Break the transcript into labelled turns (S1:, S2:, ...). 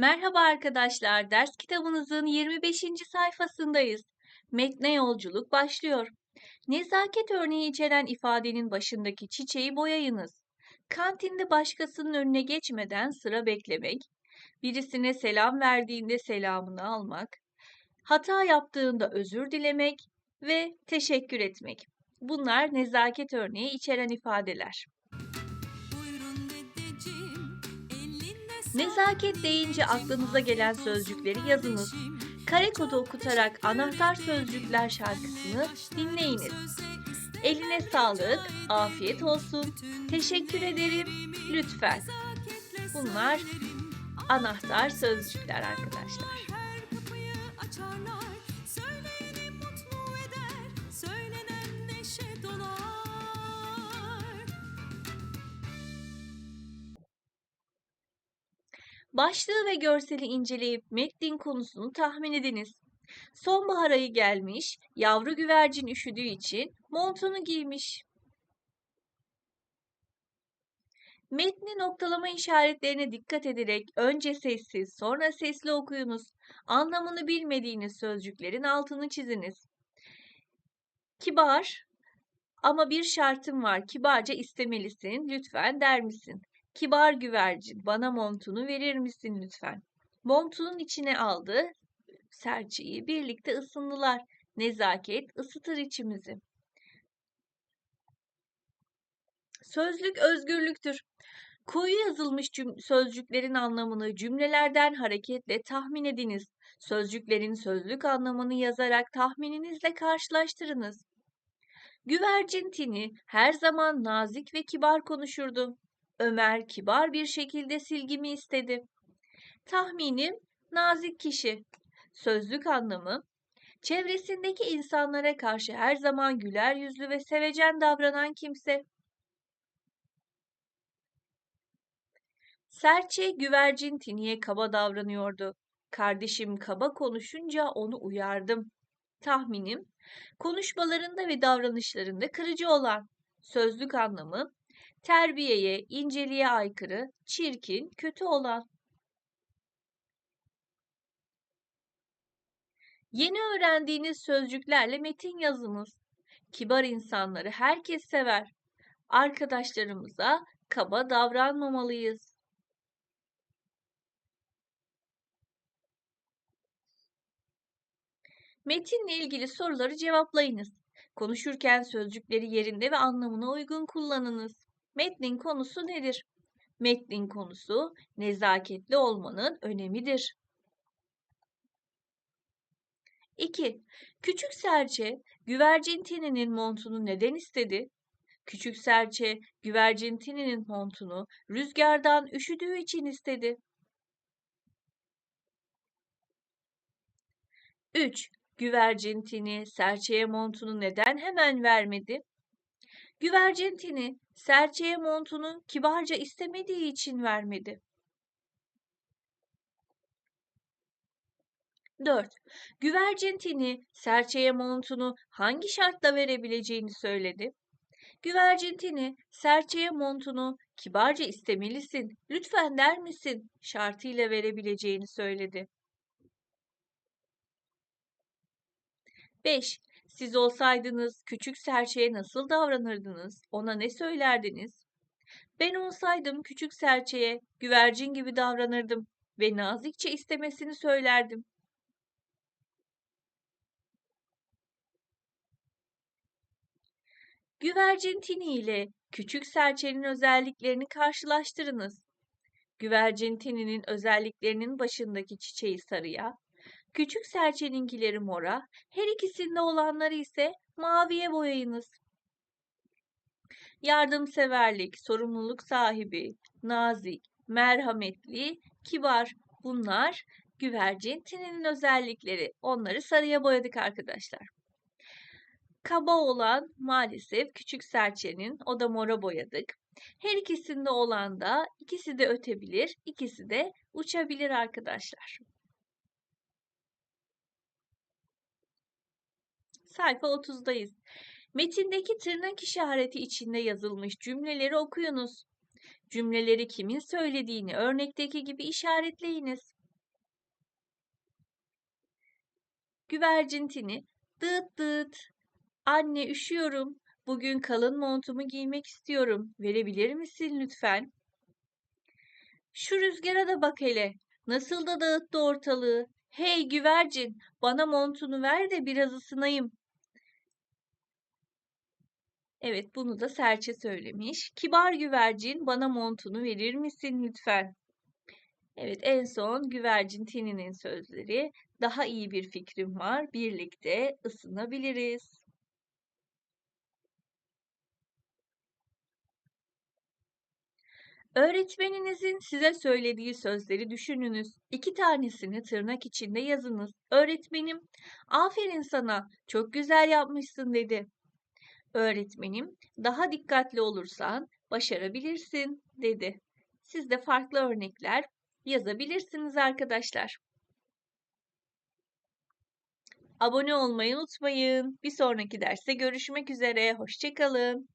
S1: Merhaba arkadaşlar, ders kitabınızın 25. sayfasındayız. Metne yolculuk başlıyor. Nezaket örneği içeren ifadenin başındaki çiçeği boyayınız. Kantinde başkasının önüne geçmeden sıra beklemek, birisine selam verdiğinde selamını almak, hata yaptığında özür dilemek ve teşekkür etmek. Bunlar nezaket örneği içeren ifadeler. Nezaket deyince aklınıza gelen sözcükleri yazınız. Kare kodu okutarak anahtar sözcükler şarkısını dinleyiniz. Eline sağlık, afiyet olsun, teşekkür ederim, lütfen. Bunlar anahtar sözcükler arkadaşlar. Başlığı ve görseli inceleyip metnin konusunu tahmin ediniz. Sonbahar ayı gelmiş, yavru güvercin üşüdüğü için montunu giymiş. Metni noktalama işaretlerine dikkat ederek önce sessiz, sonra sesli okuyunuz. Anlamını bilmediğiniz sözcüklerin altını çiziniz. Kibar ama bir şartım var. Kibarca istemelisin, lütfen der misin? Kibar güvercin, bana montunu verir misin lütfen? Montunun içine aldı serçeyi, birlikte ısındılar. Nezaket ısıtır içimizi. Sözlük özgürlüktür. Koyu yazılmış sözcüklerin anlamını cümlelerden hareketle tahmin ediniz. Sözcüklerin sözlük anlamını yazarak tahmininizle karşılaştırınız. Güvercin Tini her zaman nazik ve kibar konuşurdu. Ömer kibar bir şekilde silgimi istedi. Tahminim nazik kişi. Sözlük anlamı çevresindeki insanlara karşı her zaman güler yüzlü ve sevecen davranan kimse. Serçe güvercin Tini'ye kaba davranıyordu. Kardeşim kaba konuşunca onu uyardım. Tahminim, konuşmalarında ve davranışlarında kırıcı olan. Sözlük anlamı, terbiyeye, inceliğe aykırı, çirkin, kötü olan. Yeni öğrendiğiniz sözcüklerle metin yazınız. Kibar insanları herkes sever. Arkadaşlarımıza kaba davranmamalıyız. Metinle ilgili soruları cevaplayınız. Konuşurken sözcükleri yerinde ve anlamına uygun kullanınız. Metnin konusu nedir? Metnin konusu nezaketli olmanın önemidir. 2. Küçük serçe güvercin Tini'nin montunu neden istedi? Küçük serçe güvercin Tini'nin montunu rüzgardan üşüdüğü için istedi. 3. Güvercin Tini serçeye montunu neden hemen vermedi? Güvercin Tini serçeye montunu kibarca istemediği için vermedi. 4. Güvercin Tini serçeye montunu hangi şartla verebileceğini söyledi. Güvercin Tini serçeye montunu kibarca istemelisin, lütfen der misin şartıyla verebileceğini söyledi. 5. Siz olsaydınız küçük serçeye nasıl davranırdınız? Ona ne söylerdiniz? Ben olsaydım küçük serçeye güvercin gibi davranırdım ve nazikçe istemesini söylerdim. Güvercin Tini ile küçük serçenin özelliklerini karşılaştırınız. Güvercin Tini'nin özelliklerinin başındaki çiçeği sarıya, küçük serçeninkileri mora, her ikisinde olanları ise maviye boyayınız. Yardımseverlik, sorumluluk sahibi, nazik, merhametli, kibar bunlar güvercin Tini'nin özellikleri. Onları sarıya boyadık arkadaşlar. Kaba olan maalesef küçük serçenin, o da mora boyadık. Her ikisinde olan da ikisi de ötebilir, ikisi de uçabilir arkadaşlar. sayfa 30'dayız. Metindeki tırnak işareti içinde yazılmış cümleleri okuyunuz. Cümleleri kimin söylediğini örnekteki gibi işaretleyiniz. Güvercintini dıt dıt anne üşüyorum bugün kalın montumu giymek istiyorum verebilir misin lütfen? Şu rüzgara da bak hele nasıl da dağıttı ortalığı hey güvercin bana montunu ver de biraz ısınayım Evet, bunu da serçe söylemiş. Kibar güvercin, bana montunu verir misin lütfen? Evet, en son güvercin Tini'nin sözleri. Daha iyi bir fikrim var. Birlikte ısınabiliriz. Öğretmeninizin size söylediği sözleri düşününüz. İki tanesini tırnak içinde yazınız. Öğretmenim, aferin sana, çok güzel yapmışsın dedi. Öğretmenim, daha dikkatli olursan başarabilirsin dedi. Siz de farklı örnekler yazabilirsiniz arkadaşlar. Abone olmayı unutmayın. Bir sonraki derste görüşmek üzere. Hoşçakalın.